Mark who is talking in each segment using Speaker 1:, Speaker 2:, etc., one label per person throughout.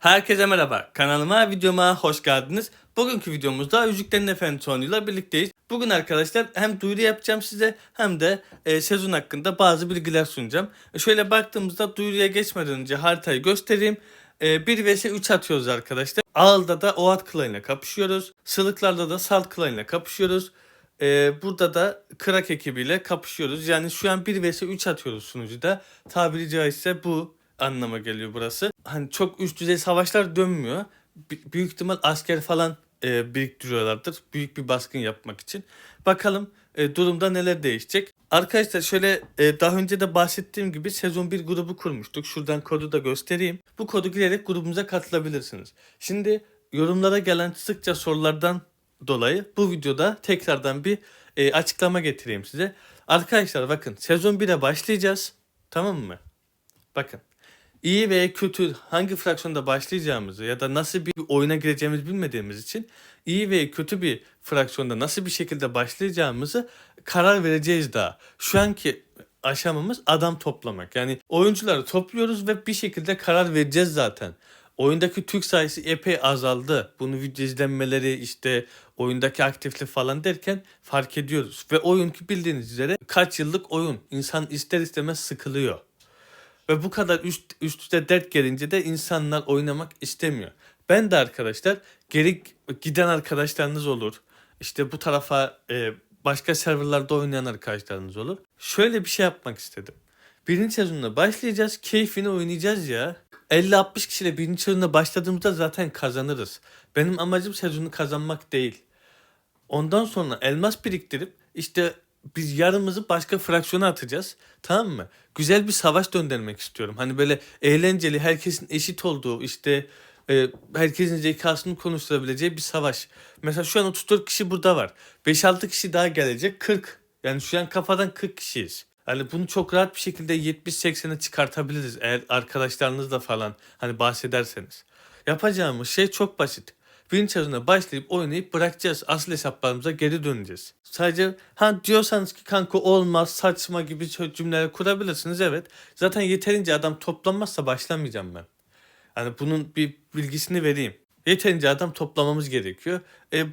Speaker 1: Herkese merhaba. Kanalıma, videoma hoş geldiniz. Bugünkü videomuzda Yüzüklerin Efendisi sonuyla birlikteyiz. Bugün arkadaşlar hem duyuru yapacağım size hem de e, sezon hakkında bazı bilgiler sunacağım. E, şöyle baktığımızda duyuruya geçmeden önce haritayı göstereyim. E, 1 vs 3 atıyoruz arkadaşlar. Ağıl'da da Oğat Kılay'la kapışıyoruz. Sılıklar'da da Salt Kılay'la kapışıyoruz. E, burada da Krak ekibiyle kapışıyoruz. Yani şu an 1 vs 3 atıyoruz sunucuda. Tabiri caizse bu anlama geliyor burası. Hani çok üst düzey savaşlar dönmüyor. B- büyük ihtimal asker falan e, biriktiriyorlardır. Büyük bir baskın yapmak için. Bakalım e, durumda neler değişecek. Arkadaşlar şöyle e, daha önce de bahsettiğim gibi sezon 1 grubu kurmuştuk. Şuradan kodu da göstereyim. Bu kodu girerek grubumuza katılabilirsiniz. Şimdi yorumlara gelen sıkça sorulardan dolayı bu videoda tekrardan bir e, açıklama getireyim size. Arkadaşlar bakın sezon 1'e başlayacağız. Tamam mı? Bakın iyi veya kötü hangi fraksiyonda başlayacağımızı ya da nasıl bir oyuna gireceğimizi bilmediğimiz için iyi veya kötü bir fraksiyonda nasıl bir şekilde başlayacağımızı karar vereceğiz daha. Şu anki aşamamız adam toplamak. Yani oyuncuları topluyoruz ve bir şekilde karar vereceğiz zaten. Oyundaki Türk sayısı epey azaldı. Bunu video izlenmeleri işte oyundaki aktiflik falan derken fark ediyoruz. Ve oyun ki bildiğiniz üzere kaç yıllık oyun. İnsan ister istemez sıkılıyor. Ve bu kadar üst, üst üste dert gelince de insanlar oynamak istemiyor. Ben de arkadaşlar geri giden arkadaşlarınız olur. İşte bu tarafa e, başka serverlarda oynayan arkadaşlarınız olur. Şöyle bir şey yapmak istedim. Birinci sezonuna başlayacağız. Keyfini oynayacağız ya. 50-60 kişiyle birinci sezonuna başladığımızda zaten kazanırız. Benim amacım sezonu kazanmak değil. Ondan sonra elmas biriktirip işte biz yarımızı başka fraksiyona atacağız. Tamam mı? Güzel bir savaş döndürmek istiyorum. Hani böyle eğlenceli, herkesin eşit olduğu, işte e, herkesin zekasını konuşturabileceği bir savaş. Mesela şu an 34 kişi burada var. 5-6 kişi daha gelecek. 40. Yani şu an kafadan 40 kişiyiz. Hani bunu çok rahat bir şekilde 70-80'e çıkartabiliriz eğer arkadaşlarınızla falan hani bahsederseniz. Yapacağımız şey çok basit. Sezona başlayıp oynayıp bırakacağız. Asıl hesaplarımıza geri döneceğiz. Sadece ha diyorsanız ki kanka olmaz saçma gibi cümleler kurabilirsiniz evet. Zaten yeterince adam toplanmazsa başlamayacağım ben. Hani bunun bir bilgisini vereyim. Yeterince adam toplamamız gerekiyor. E,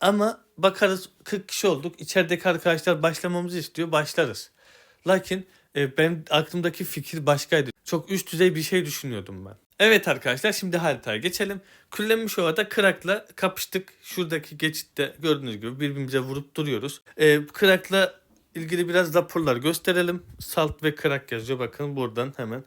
Speaker 1: ama bakarız 40 kişi olduk. İçerideki arkadaşlar başlamamızı istiyor. Başlarız. Lakin e, benim aklımdaki fikir başkaydı. Çok üst düzey bir şey düşünüyordum ben. Evet arkadaşlar şimdi haritaya geçelim. Küllenmiş Ova'da Kırak'la kapıştık. Şuradaki geçitte gördüğünüz gibi birbirimize vurup duruyoruz. E, Kırak'la ilgili biraz raporlar gösterelim. Salt ve Kırak yazıyor bakın buradan hemen.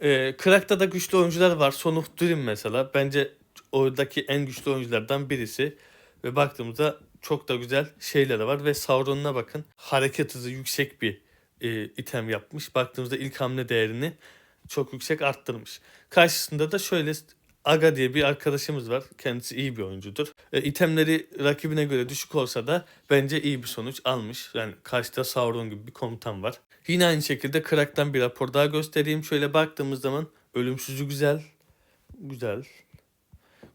Speaker 1: E, Kırak'ta da güçlü oyuncular var. Sonuh Durin mesela. Bence oradaki en güçlü oyunculardan birisi. Ve baktığımızda çok da güzel şeyleri var. Ve Sauron'una bakın. Hareket hızı yüksek bir e, item yapmış. Baktığımızda ilk hamle değerini çok yüksek arttırmış. Karşısında da şöyle Aga diye bir arkadaşımız var. Kendisi iyi bir oyuncudur. E, itemleri rakibine göre düşük olsa da bence iyi bir sonuç almış. Yani karşıda Sauron gibi bir komutan var. Yine aynı şekilde Krak'tan bir rapor daha göstereyim. Şöyle baktığımız zaman ölümsüzü güzel. Güzel.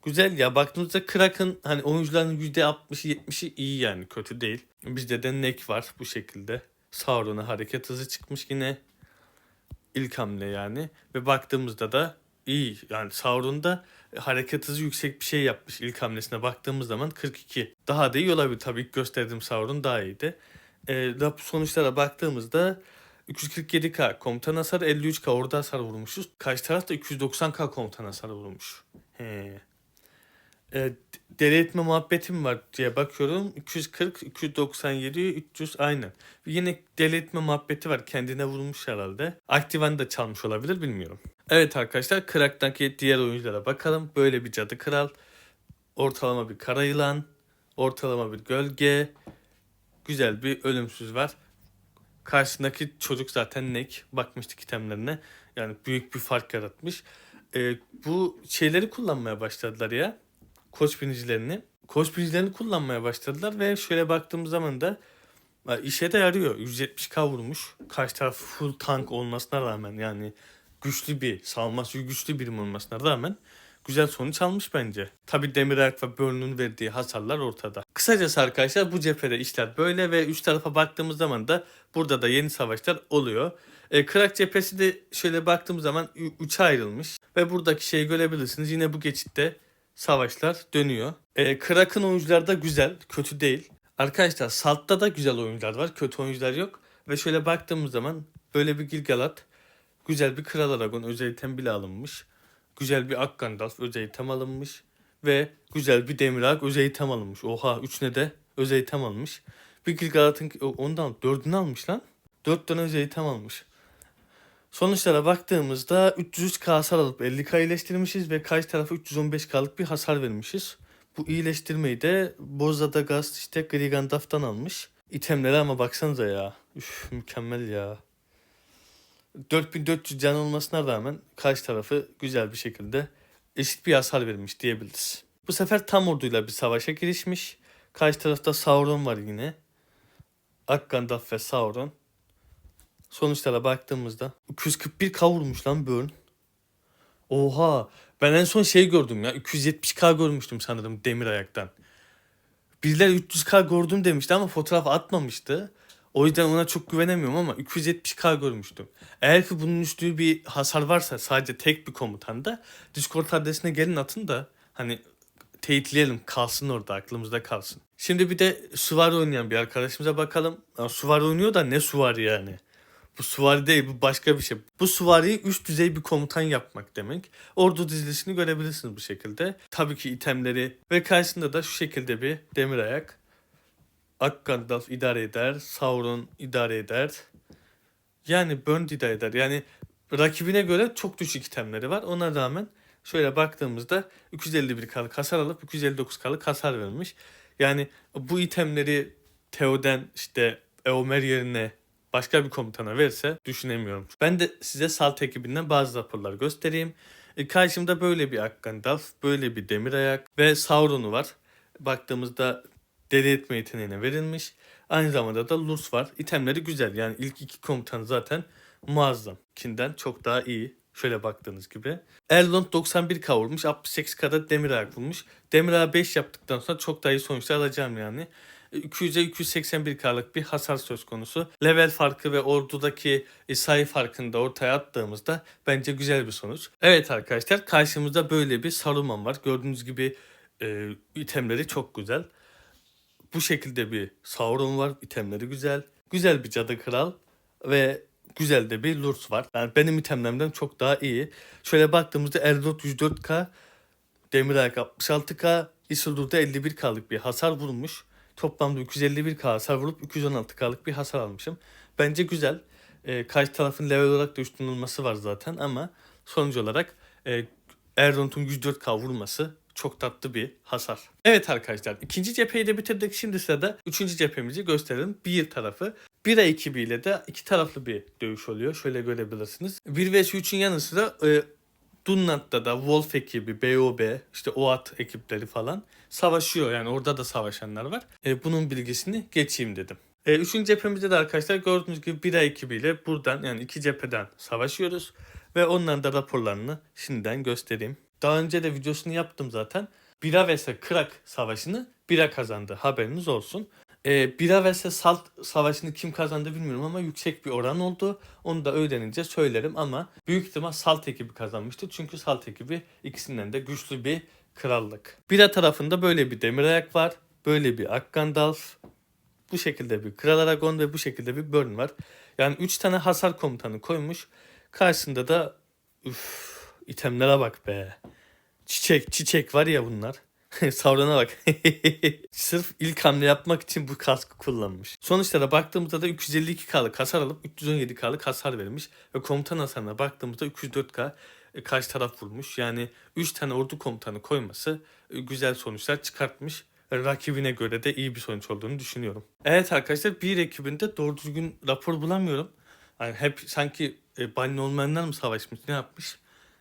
Speaker 1: Güzel ya baktığımızda Krak'ın hani oyuncuların %60'ı 70'i iyi yani kötü değil. Bizde de Nek var bu şekilde. Sauron'a hareket hızı çıkmış yine ilk hamle yani. Ve baktığımızda da iyi. Yani Sauron'da hareket hızı yüksek bir şey yapmış ilk hamlesine baktığımız zaman 42. Daha da iyi olabilir. Tabii ilk gösterdiğim Sauron daha iyiydi. E, sonuçlara baktığımızda 347k komutan hasarı 53k orada hasar vurmuşuz. Karşı taraf da 290k komutan hasarı vurmuş. He. E, deli etme muhabbetim var diye bakıyorum. 240, 297, 300 aynen. Yine deli etme muhabbeti var. Kendine vurmuş herhalde. Aktivan da çalmış olabilir bilmiyorum. Evet arkadaşlar Krak'taki diğer oyunculara bakalım. Böyle bir cadı kral. Ortalama bir kara yılan. Ortalama bir gölge. Güzel bir ölümsüz var. Karşısındaki çocuk zaten Nek. Bakmıştık itemlerine. Yani büyük bir fark yaratmış. E, bu şeyleri kullanmaya başladılar ya koç binicilerini. Koç binicilerini kullanmaya başladılar ve şöyle baktığımız zaman da e, işe de yarıyor. 170k vurmuş. Karşı taraf full tank olmasına rağmen yani güçlü bir savunması güçlü birim olmasına rağmen güzel sonuç almış bence. Tabi Demirak ve Burn'un verdiği hasarlar ortada. Kısacası arkadaşlar bu cephede işler böyle ve üç tarafa baktığımız zaman da burada da yeni savaşlar oluyor. E, Krak cephesi de şöyle baktığımız zaman 3'e ayrılmış ve buradaki şeyi görebilirsiniz. Yine bu geçitte savaşlar dönüyor. E, Krak'ın oyuncuları da güzel, kötü değil. Arkadaşlar Salt'ta da güzel oyuncular var, kötü oyuncular yok. Ve şöyle baktığımız zaman böyle bir Gilgalad, güzel bir Kral Aragon özel item bile alınmış. Güzel bir Ak Gandalf özel item alınmış. Ve güzel bir Demirak özel item alınmış. Oha üçüne de özel item almış. Bir Gilgalad'ın ondan dördünü almış lan. Dört tane özel item almış. Sonuçlara baktığımızda 303k hasar alıp 50k iyileştirmişiz ve karşı tarafa 315k'lık bir hasar vermişiz. Bu iyileştirmeyi de Bozada Gast işte Grigandalf'tan almış. İtemlere ama baksanıza ya. Üf mükemmel ya. 4400 can olmasına rağmen karşı tarafı güzel bir şekilde eşit bir hasar vermiş diyebiliriz. Bu sefer tam orduyla bir savaşa girişmiş. Karşı tarafta Sauron var yine. Ak Gandalf ve Sauron. Sonuçlara baktığımızda 241 kavurmuş lan Burn. Oha ben en son şey gördüm ya 270k görmüştüm sanırım demir ayaktan. Birileri 300k gördüm demişti ama fotoğraf atmamıştı. O yüzden ona çok güvenemiyorum ama 270k görmüştüm. Eğer ki bunun üstü bir hasar varsa sadece tek bir komutanda Discord adresine gelin atın da hani teyitleyelim kalsın orada aklımızda kalsın. Şimdi bir de Suvari oynayan bir arkadaşımıza bakalım. Ya, Suvari oynuyor da ne Suvari yani? Bu suvari değil bu başka bir şey. Bu suvariyi üst düzey bir komutan yapmak demek. Ordu dizilisini görebilirsiniz bu şekilde. Tabii ki itemleri ve karşısında da şu şekilde bir demir ayak. Ak idare eder. Sauron idare eder. Yani Burn idare eder. Yani rakibine göre çok düşük itemleri var. Ona rağmen şöyle baktığımızda 251k'lık hasar alıp 259k'lık hasar vermiş. Yani bu itemleri Theoden işte Eomer yerine başka bir komutana verirse düşünemiyorum. Ben de size Salt ekibinden bazı raporlar göstereyim. E, karşımda böyle bir Ak Gandalf, böyle bir Demir Ayak ve Sauron'u var. Baktığımızda deli etme yeteneğine verilmiş. Aynı zamanda da Lurs var. İtemleri güzel. Yani ilk iki komutan zaten muazzam. Kinden çok daha iyi. Şöyle baktığınız gibi. Erlond 91 kavurmuş. 68k'da demir ayak bulmuş. Demir ayak 5 yaptıktan sonra çok daha iyi sonuçlar alacağım yani. 200'e 281k'lık bir hasar söz konusu. Level farkı ve ordudaki e, sayı farkını da ortaya attığımızda bence güzel bir sonuç. Evet arkadaşlar karşımızda böyle bir Saruman var. Gördüğünüz gibi e, itemleri çok güzel. Bu şekilde bir Sauron var. itemleri güzel. Güzel bir cadı kral ve güzel de bir Lurs var. Yani benim itemlerimden çok daha iyi. Şöyle baktığımızda Erdot 104k, Demirak 66k, Isildur'da 51k'lık bir hasar vurmuş. Toplamda 251k hasar vurup 216k'lık bir hasar almışım. Bence güzel. E, karşı tarafın level olarak da üstün var zaten ama sonuç olarak e, Erdon'un 104k vurması çok tatlı bir hasar. Evet arkadaşlar ikinci cepheyi de bitirdik. Şimdi sırada üçüncü cephemizi gösterelim. Bir tarafı. 1 ekibiyle de iki taraflı bir dövüş oluyor. Şöyle görebilirsiniz. 1 vs 3'ün yanı sıra e, Dunnat'ta da Wolf ekibi, BOB, işte OAT ekipleri falan savaşıyor. Yani orada da savaşanlar var. E, bunun bilgisini geçeyim dedim. E, üçüncü cephemizde de arkadaşlar gördüğünüz gibi Bira ekibiyle buradan yani iki cepheden savaşıyoruz. Ve onların da raporlarını şimdiden göstereyim. Daha önce de videosunu yaptım zaten. Bira vs Krak savaşını Bira kazandı. Haberiniz olsun. E, Bira vs Salt savaşını kim kazandı bilmiyorum ama yüksek bir oran oldu. Onu da öğrenince söylerim ama büyük ihtimal Salt ekibi kazanmıştı. Çünkü Salt ekibi ikisinden de güçlü bir krallık. Bira tarafında böyle bir demir ayak var. Böyle bir Ak Gandalf. Bu şekilde bir Kral Aragon ve bu şekilde bir Burn var. Yani 3 tane hasar komutanı koymuş. Karşısında da üf, itemlere bak be. Çiçek çiçek var ya bunlar. Sauron'a bak. Sırf ilk hamle yapmak için bu kaskı kullanmış. Sonuçlara baktığımızda da 352k'lık hasar alıp 317k'lık hasar vermiş. Ve komutan hasarına baktığımızda 304k e, karşı taraf vurmuş. Yani 3 tane ordu komutanı koyması e, güzel sonuçlar çıkartmış. Rakibine göre de iyi bir sonuç olduğunu düşünüyorum. Evet arkadaşlar bir ekibinde doğru düzgün rapor bulamıyorum. Yani hep sanki e, banyo olmayanlar mı savaşmış ne yapmış?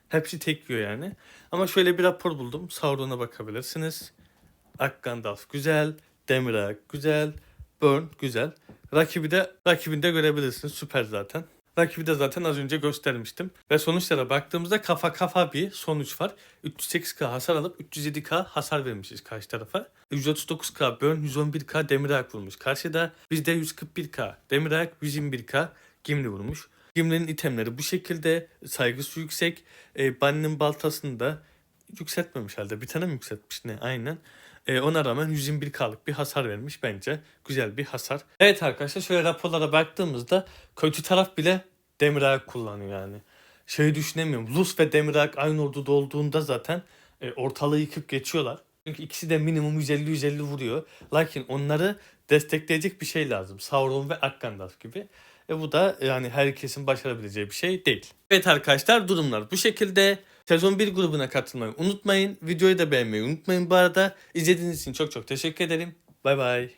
Speaker 1: Hepsi tek yiyor yani. Ama şöyle bir rapor buldum. Sauron'a bakabilirsiniz. Ak güzel. Demirak güzel. Burn güzel. Rakibi de rakibinde görebilirsiniz. Süper zaten. Rakibi de zaten az önce göstermiştim. Ve sonuçlara baktığımızda kafa kafa bir sonuç var. 308k hasar alıp 307k hasar vermişiz karşı tarafa. 139k burn 111k Demirak vurmuş. Karşıda bizde 141k Demirak 121k Gimli vurmuş. Gimli'nin itemleri bu şekilde saygısı yüksek. E, Bunny'nin baltasını da yükseltmemiş halde. Bir tane mi yükseltmiş ne? Aynen. E, ona rağmen 121k'lık bir hasar vermiş bence. Güzel bir hasar. Evet arkadaşlar şöyle raporlara baktığımızda kötü taraf bile Demirak kullanıyor yani. Şeyi düşünemiyorum. Luz ve Demirak aynı orduda olduğunda zaten e, ortalığı yıkıp geçiyorlar. Çünkü ikisi de minimum 150-150 vuruyor. Lakin onları destekleyecek bir şey lazım. Sauron ve Akkandar gibi. E bu da yani herkesin başarabileceği bir şey değil. Evet arkadaşlar durumlar bu şekilde. Sezon 1 grubuna katılmayı unutmayın. Videoyu da beğenmeyi unutmayın bu arada. İzlediğiniz için çok çok teşekkür ederim. Bay bay.